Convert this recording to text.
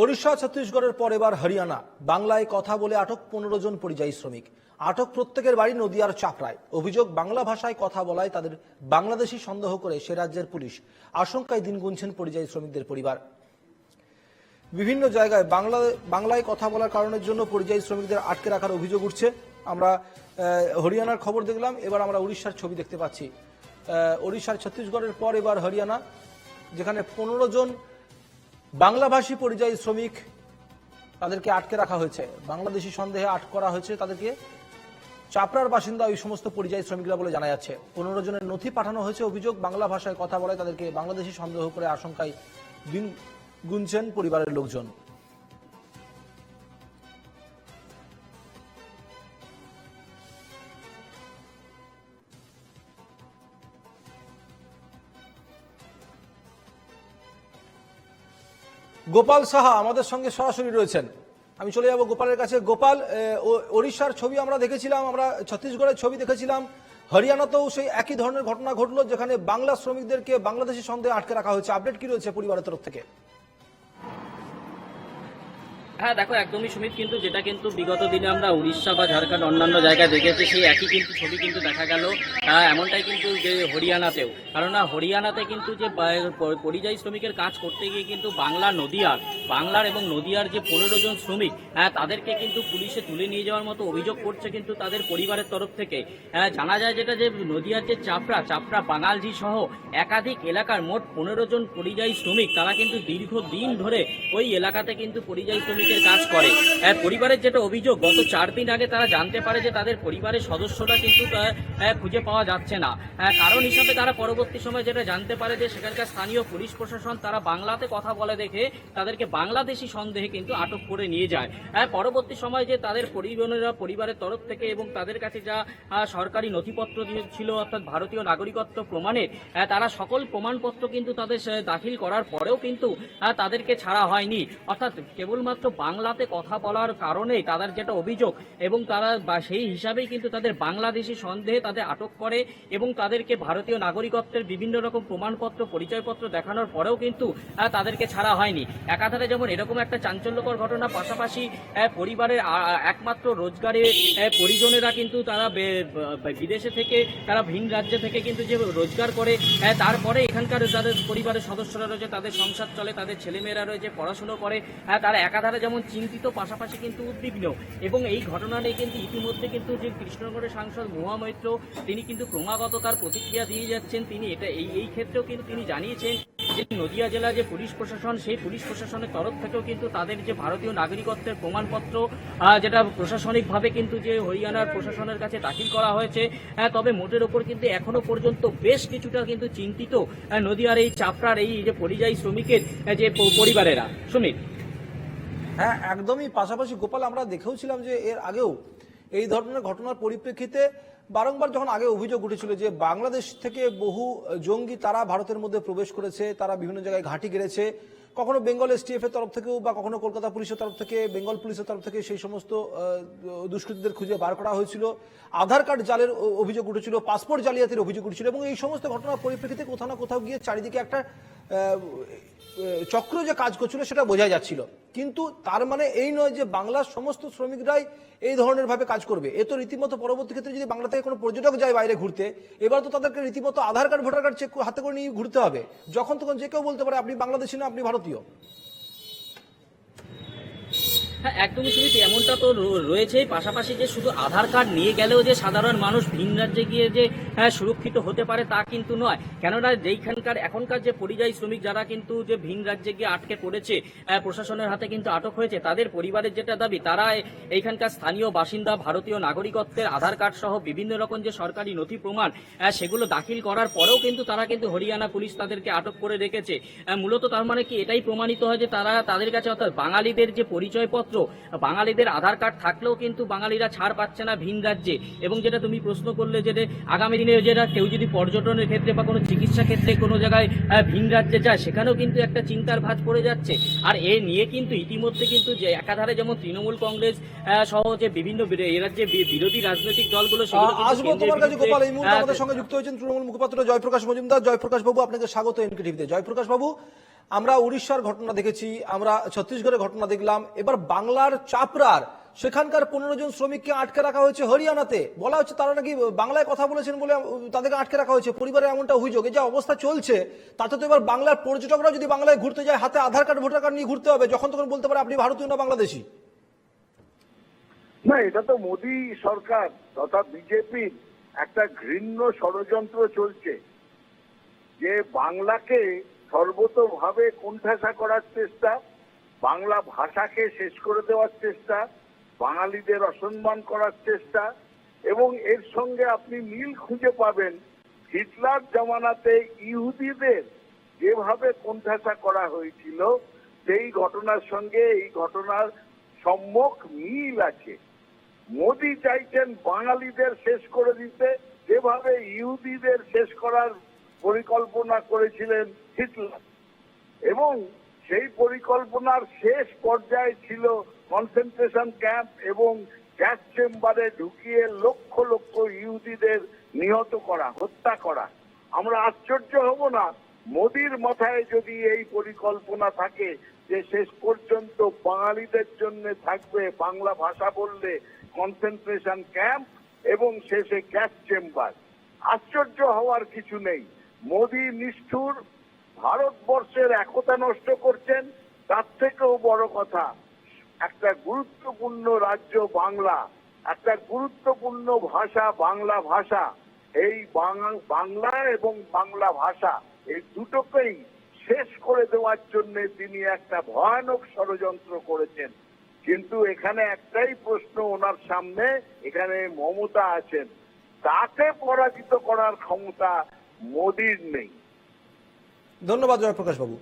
ওড়িশা, ছত্তিশগড়ের পর এবার হরিয়ানা। বাংলায় কথা বলে আটক পনেরো জন পরিযায়ী শ্রমিক। আটক প্রত্যেকের বাড়ি নদিয়ার চাপড়ায় অভিযোগ, বাংলা ভাষায় কথা বলায় তাদের বাংলাদেশি সন্দেহ করে সে রাজ্যের পুলিশ। আশঙ্কায় দিন গুনছেন পরিযায়ী শ্রমিকদের পরিবার। বিভিন্ন জায়গায় বাংলা, বাংলায় কথা বলার কারণের জন্য পরিযায়ী শ্রমিকদের আটকে রাখার অভিযোগ উঠছে। আমরা হরিয়ানার খবর দেখলাম। এবার আমরা উড়িষ্যার ছবি দেখতে পাচ্ছি। ওড়িশার ছত্তিশগড়ের পর এবার হরিয়ানা, যেখানে পনেরো জন বাংলাভাষী পরিযায়ী শ্রমিক তাদেরকে আটকে রাখা হয়েছে। বাংলাদেশি সন্দেহে আটক করা হয়েছে তাদেরকে। চাপড়ার বাসিন্দা ওই সমস্ত পরিযায়ী শ্রমিকরা বলে জানা যাচ্ছে। পনেরো জনের নথি পাঠানো হয়েছে অভিযোগ, বাংলা ভাষায় কথা বলায় তাদেরকে বাংলাদেশি সন্দেহ করে আশঙ্কায় গুনছেন পরিবারের লোকজন। গোপাল সাহা আমাদের সঙ্গে সরাসরি রয়েছেন। আমি চলে যাব গোপালের কাছে। গোপাল ওড়িশার ছবি আমরা দেখেছিলাম, আমরা ছত্তিশগড়ের ছবি দেখেছিলাম। হরিয়ানাতেও সেই একই ধরনের ঘটনা ঘটলো, যেখানে বাংলা শ্রমিকদেরকে বাংলাদেশের সন্দেহে আটকে রাখা হয়েছে। আপডেট কি রয়েছে পরিবারের তরফ থেকে? হ্যাঁ দেখো একদমই সুমিত কিন্তু যেটা কিন্তু বিগত দিনে আমরা উড়িষ্যা বা ঝাড়খণ্ড অন্যান্য জায়গায় দেখেছি সেই একই কিন্তু ছবি কিন্তু দেখা গেল আহ, এমনটাই কিন্তু যে হরিয়ানাতেও। কেননা হরিয়ানাতে কিন্তু যে পরিযায়ী শ্রমিকের কাজ করতে গিয়ে কিন্তু বাংলা নদিয়ার বাংলার এবং নদিয়ার যে পনেরো জন শ্রমিক হ্যাঁ তাদেরকে কিন্তু পুলিশে তুলে নিয়ে যাওয়ার মতো অভিযোগ করছে কিন্তু তাদের পরিবারের তরফ থেকে। হ্যাঁ, জানা যায় যেটা যে নদিয়ার যে চাপড়া চাপড়া বাঙালজি সহ একাধিক এলাকার মোট পনেরো জন পরিযায়ী শ্রমিক তারা কিন্তু দীর্ঘদিন ধরে ওই এলাকাতে কিন্তু পরিযায়ী শ্রমিকের কাজ করে। পরিবারের যেটা অভিযোগ গত চার দিন আগে তারা জানতে পারে যে তাদের পরিবারের সদস্যরা কিন্তু খুঁজে পাওয়া যাচ্ছে না। কারণ হিসাবে তারা পরবর্তী সময় যেটা জানতে পারে যে সেখানকার স্থানীয় পুলিশ প্রশাসন তারা বাংলাতে কথা বলে দেখে তাদেরকে বাংলাদেশি সন্দেহে কিন্তু আটক করে নিয়ে যায়। পরবর্তী সময় যে তাদের পরিজনেরা পরিবারের তরফ থেকে এবং তাদের কাছে যা সরকারি নথিপত্র ছিল অর্থাৎ ভারতীয় নাগরিকত্ব প্রমাণের আহ, তারা সকল প্রমাণপত্র কিন্তু তাদের দাখিল করার পরেও কিন্তু তাদেরকে ছাড়া হয়নি। অর্থাৎ কেবলমাত্র বাংলাতে কথা বলার কারণেই তাদের যেটা অভিযোগ এবং তারা বা সেই হিসাবেই কিন্তু তাদের বাংলাদেশি সন্দেহে তাদের আটক করে এবং তাদেরকে ভারতীয় নাগরিকত্বের বিভিন্ন রকম প্রমাণপত্র, পরিচয়পত্র দেখানোর পরেও কিন্তু তাদেরকে ছাড়া হয়নি। একাধারে যেমন এরকম একটা চাঞ্চল্যকর ঘটনা, পাশাপাশি পরিবারের একমাত্র রোজগারে পরিজনেরা কিন্তু তারা বিদেশে থেকে, তারা ভিন রাজ্য থেকে কিন্তু যে রোজগার করে তারপরে এখানকার যাদের পরিবারের সদস্যরা রয়েছে, তাদের সংসার চলে, তাদের ছেলেমেয়েরা রয়েছে, পড়াশুনো করে তারা একাধারে যেমন চিন্তিত, পাশাপাশি কিন্তু উদ্বিগ্ন। এবং এই ঘটনা নিয়ে কিন্তু ইতিমধ্যে কিন্তু যে কৃষ্ণনগরের সাংসদ মহুয়া মৈত্র, তিনি কিন্তু ক্রমাগত তার প্রতিক্রিয়া দিয়ে যাচ্ছেন। তিনি এটা, এই এই ক্ষেত্রেও কিন্তু তিনি জানিয়েছেন যে নদিয়া জেলা যে পুলিশ প্রশাসন, সেই পুলিশ প্রশাসনের তরফ থেকেও কিন্তু তাদের যে ভারতীয় নাগরিকত্বের প্রমাণপত্র যেটা প্রশাসনিকভাবে কিন্তু যে হরিয়ানার প্রশাসনের কাছে দাখিল করা হয়েছে তবে মোটের ওপর কিন্তু এখনও পর্যন্ত বেশ কিছুটা কিন্তু চিন্তিত নদিয়ার এই চাপড়ার এই যে পরিযায়ী শ্রমিকের যে পরিবারেরা। সুমিত হ্যাঁ একদমই। পাশাপাশি গোপাল, আমরা দেখেওছিলাম যে এর আগেও এই ধরনের ঘটনার পরিপ্রেক্ষিতে বারংবার যখন আগে অভিযোগ উঠেছিল যে বাংলাদেশ থেকে বহু জঙ্গি তারা ভারতের মধ্যে প্রবেশ করেছে, তারা বিভিন্ন জায়গায় ঘাঁটি গেড়েছে, কখনো বেঙ্গল এসটিএফ এর তরফ থেকেও বা কখনো কলকাতা পুলিশের তরফ থেকে, বেঙ্গল পুলিশের তরফ থেকে সেই সমস্ত দুষ্কৃতীদের খুঁজে বার করা হয়েছিল। আধার কার্ড জালের অভিযোগ উঠেছিল, পাসপোর্ট জালিয়াতির অভিযোগ উঠেছিল এবং এই সমস্ত ঘটনার পরিপ্রেক্ষিতে কোথাও না কোথাও গিয়ে চারিদিকে একটা চক্র যে কাজ করছিল সেটা বোঝা যাচ্ছিল। কিন্তু তার মানে এই নয় যে বাংলার সমস্ত শ্রমিকরাই এই ধরনের ভাবে কাজ করবে। এ তো রীতিমতো পরবর্তী ক্ষেত্রে যদি বাংলা থেকে কোনো পর্যটক যায় বাইরে ঘুরতে, এবার তো তাদেরকে রীতিমতো Aadhaar card, voter card check হাতে করে নিয়ে ঘুরতে হবে। যখন তখন যে কেউ বলতে পারে, আপনি বাংলাদেশি না, আপনি ভারতীয়। হ্যাঁ একদমই সুমিত এমনটা তো র- রয়েছেই। পাশাপাশি যে শুধু আধার কার্ড নিয়ে গেলেও যে সাধারণ মানুষ ভিন রাজ্যে গিয়ে যে হ্যাঁ, সুরক্ষিত হতে পারে তা কিন্তু নয়। কেননা যেইখানকার এখনকার যে পরিযায়ী শ্রমিক যারা কিন্তু যে ভিন রাজ্যে গিয়ে আটকে পড়েছে প্রশাসনের হাতে কিন্তু আটক হয়েছে তাদের পরিবারের যেটা দাবি তারা এইখানকার স্থানীয় বাসিন্দা ভারতীয় নাগরিকত্বের আধার কার্ড সহ বিভিন্ন রকম যে সরকারি নথি প্রমাণ সেগুলো দাখিল করার পরেও কিন্তু তারা কিন্তু হরিয়ানা পুলিশ তাদেরকে আটক করে রেখেছে। মূলত তার মানে কি এটাই প্রমাণিত হয় যে তারা তাদের কাছে অর্থাৎ বাঙালিদের যে পরিচয়পত্র বাঙালিদের আধার কার্ড থাকলেও কিন্তু বাঙালিরা ছাড় পাচ্ছে না ভিন রাজ্যে। এবং যেটা তুমি প্রশ্ন করলে যে আগামী দিনে যেটা কেউ যদি পর্যটনের ক্ষেত্রে বা কোনো চিকিৎসা ক্ষেত্রে কোনো জায়গায় ভিন রাজ্যে যায় সেখানেও কিন্তু একটা চিন্তার ভাঁজ পড়ে যাচ্ছে। আর এ নিয়ে কিন্তু ইতিমধ্যে কিন্তু যে একাধারে যেমন তৃণমূল কংগ্রেস সহ যে বিভিন্ন বিরো- এ রাজ্যে বিরোধী রাজনৈতিক দলগুলো সেগুলো আহ, কিন্তু আসব তোমার কাছে গোপাল এই মুহূর্তে আমাদের সঙ্গে যুক্ত হয়েছেন তৃণমূল মুখপাত্র জয়প্রকাশ মজুমদার। জয়প্রকাশ বাবু আপনাকে স্বাগত এনকে টিভিতে জয়প্রকাশ বাবু আমরা উড়িষ্যার ঘটনা দেখেছি, আমরা ছত্তিশগড়ের ঘটনা দেখলাম। এবার বাংলার চাপড়ার, সেখানকার পনেরো জন শ্রমিককে আটকে রাখা হয়েছে হরিয়ানাতে। বলা হচ্ছে তারা নাকি বাংলায় কথা বলেছেন বলে তাদেরকে আটকে রাখা হয়েছে। পরিবারের এমনটা অভিযোগ যে অবস্থা চলছে, তাতে তো এবার বাংলার পর্যটকরা যদি বাংলায় ঘুরতে যায়, হাতে আধার কার্ড, ভোটার কার্ড নিয়ে ঘুরতে হবে, যখন তখন বলতে পারে আপনি ভারতীয় না বাংলাদেশি? না, এটা তো মোদী সরকার তথা বিজেপির একটা ঘৃণ্য ষড়যন্ত্র চলছে। যে বাংলাকে সর্বতভাবে কোণঠাসা করার চেষ্টা, বাংলা ভাষাকে শেষ করে দেওয়ার চেষ্টা, বাঙালিদের অসম্মান করার চেষ্টা, এবং এর সঙ্গে আপনি মিল খুঁজে পাবেন হিটলার জামানাতে ইহুদিদের। যেভাবে কোণঠাসা করা হয়েছিল, সেই ঘটনার সঙ্গে এই ঘটনার সম্মুখ মিল আছে। মোদি চাইছেন বাঙালিদের শেষ করে দিতে, যেভাবে ইহুদিদের শেষ করার পরিকল্পনা করেছিলেন হিটলার। এবং সেই পরিকল্পনার শেষ পর্যায়ে ছিল কনসেন্ট্রেশন ক্যাম্প এবং গ্যাস চেম্বারে ঢুকিয়ে লক্ষ লক্ষ ইহুদিদের নিহত করা, হত্যা করা। আমরা আশ্চর্য হব না, মোদির মাথায় যদি এই পরিকল্পনা থাকে যে শেষ পর্যন্ত বাঙালিদের জন্য থাকবে বাংলা ভাষা বললে কনসেন্ট্রেশন ক্যাম্প এবং শেষে গ্যাস চেম্বার। আশ্চর্য হওয়ার কিছু নেই। মোদি নিষ্ঠুর, ভারতবর্ষের একতা নষ্ট করছেন, তার থেকেও বড় কথা, একটা গুরুত্বপূর্ণ রাজ্য বাংলা, একটা গুরুত্বপূর্ণ ভাষা বাংলা ভাষা, এই বাংলা এবং বাংলা ভাষা, এই দুটোকেই শেষ করে দেওয়ার জন্য তিনি একটা ভয়ানক ষড়যন্ত্র করেছেন। কিন্তু এখানে একটাই প্রশ্ন ওনার সামনে, এখানে মমতা আছেন। তাকে পরাজিত করার ক্ষমতা মোদির নেই। ধন্যবাদ জয়প্রকাশ বাবু